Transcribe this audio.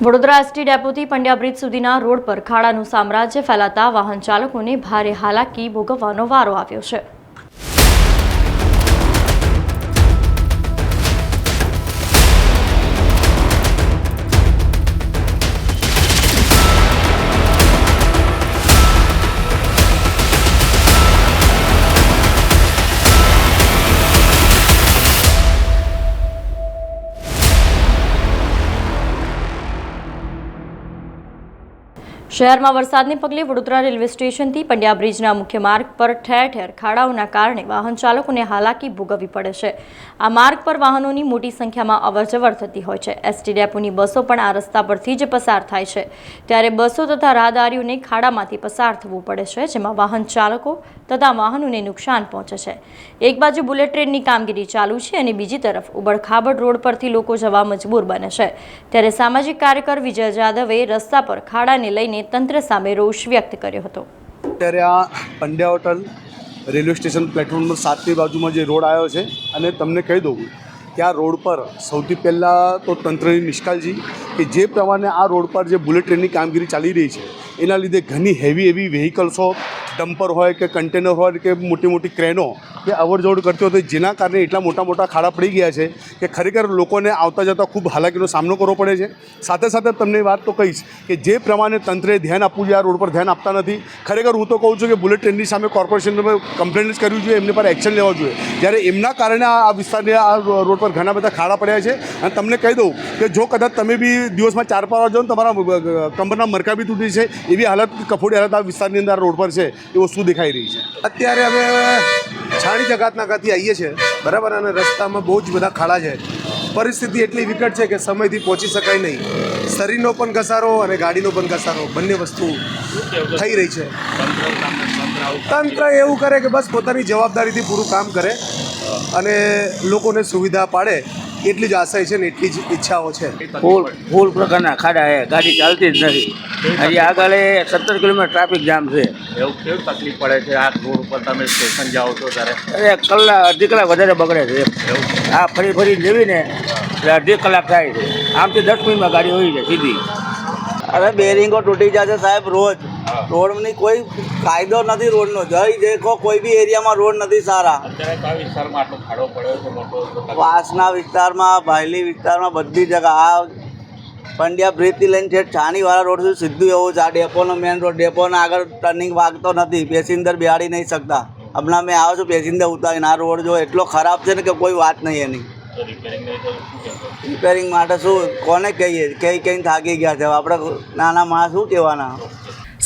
Vadodara ST ડેપોથી Pandya bridge સુધીના road પર ખાડાનું સામ્રાજ્ય ફેલાતા વાહન ચાલકોને ભારે હાલાકી ભોગવવાનો વારો આવ્યો છે. શહેરમાં વરસાદને પગલે વડોદરા રેલવે સ્ટેશનથી પંડ્યા બ્રિજના મુખ્ય માર્ગ પર ઠેર ઠેર ખાડાઓના કારણે વાહન ચાલકોને હાલાકી ભોગવવી પડે છે. આ માર્ગ પર વાહનોની મોટી સંખ્યામાં અવરજવર થતી હોય છે. એસટી ડેપોની બસો પણ આ રસ્તા પરથી જ પસાર થાય છે. ત્યારે બસો તથા રાહદારીઓને ખાડામાંથી પસાર થવું પડે છે, જેમાં વાહન ચાલકો તથા વાહનોને નુકસાન પહોંચે છે. એક બાજુ બુલેટ ટ્રેનની કામગીરી ચાલુ છે અને બીજી તરફ ઉબડખાબડ રોડ પરથી લોકો જવા મજબૂર બને છે. ત્યારે સામાજિક કાર્યકર વિજય જાદવે રસ્તા પર ખાડાને લઈને તંત્ર સામે રોષ વ્યક્ત કર્યો હતો. અત્યારે આ Pandya hotel railway station platform number સાતની બાજુમાં જે રોડ આવ્યો છે અને તમને કહી દઉં કે આ રોડ પર સૌથી પહેલાં તો તંત્રની નિષ્કાળજી કે જે પ્રમાણે આ રોડ પર જે બુલેટ ટ્રેનની કામગીરી ચાલી રહી છે, એના લીધે ઘણી હેવી હેવી વ્હીકલ્સો ડમ્પર હોય કે કન્ટેનર હોય કે મોટી મોટી ક્રેનો કે અવર જવર કરતી હતી જેના કારણે એટલા મોટા મોટા ખાડા પડી ગયા છે કે ખરેખર લોકોને આવતા જતા ખૂબ હાલાકીનો સામનો કરવો પડે છે. સાથે સાથે તમને વાત તો કહીશ કે જે પ્રમાણે તંત્રે ધ્યાન આપવું જોઈએ, આ રોડ પર ધ્યાન આપતા નથી. ખરેખર હું તો કહું છું કે બુલેટ ટ્રેનની સામે કોર્પોરેશનને કમ્પ્લેન જ કરવી જોઈએ, એમને પર એક્શન લેવા જોઈએ. જ્યારે એમના કારણે આ વિસ્તારને આ રોડ પર ઘણા બધા ખાડા પડ્યા છે. અને તમને કહી દઉં કે જો કદાચ તમે બી દિવસમાં ચાર પાંચ વાર જાઓ ને તમારા કમરના મરકા બી તૂટી છે. એવી હાલત, કફોડી હાલત આ વિસ્તારની અંદર રોડ પર છે. એ વસ્તુ દેખાઈ રહી છે. અત્યારે અમે છાણી જગાતનાકાથી આવીએ છીએ બરાબર? અને રસ્તામાં બહુ જ બધા ખાડા છે. પરિસ્થિતિ એટલી વિકટ છે કે સમયથી પહોંચી શકાય નહીં. શરીરનો પણ ઘસારો અને ગાડીનો પણ ઘસારો, બંને વસ્તુ થઈ રહી છે. તંત્ર એવું કરે કે બસ પોતાની જવાબદારીથી પૂરું કામ કરે અને લોકોને સુવિધા પાડે. એટલી જ આશય છે ને એટલી જ ઈચ્છાઓ છે? ફૂલ ફૂલ પ્રકારના ખાડા છે. ગાડી ચાલતી જ નથી. હજી આગળ એ સત્તર કિલોમીટર ટ્રાફિક જામ છે. એવું કેવું તકલીફ પડે છે? આ રોડ ઉપર તમે સ્ટેશન જાઓ છો ત્યારે? અરે કલાક અડધી કલાક વધારે બગડે છે. આ ફરી ફરી જેવીને એટલે અડધી કલાક થાય છે. આમથી દસ મિનિટમાં ગાડી હોય છે સીધી. અરે બેરિંગો તૂટી જાય છે સાહેબ રોજ. રોડની કોઈ કાયદો નથી રોડનો. જઈ દેખો કોઈ બી એરિયામાં રોડ નથી સારા. વાસના વિસ્તારમાં ભાયલી વિસ્તારમાં બધી જગા આ પંડ્યા બ્રિજથી લઈને છે છાણીવાળા રોડ સુધી સીધું એવું છે. આ ડેપોનો મેન રોડ ડેપોના આગળ ટર્નિંગ વાગતો નથી. પેસેન્જર બેહાડી નહીં શકતા. હમણાં મેં આવ્યો છું પેસેન્જર ઉતારીને. આ રોડ જો એટલો ખરાબ છે ને કે કોઈ વાત નહીં એની. રિપેરિંગ માટે શું કોને કહીએ? કઈ કઈ થાકી ગયા છે. આપણે નાના માણસ શું કહેવાના?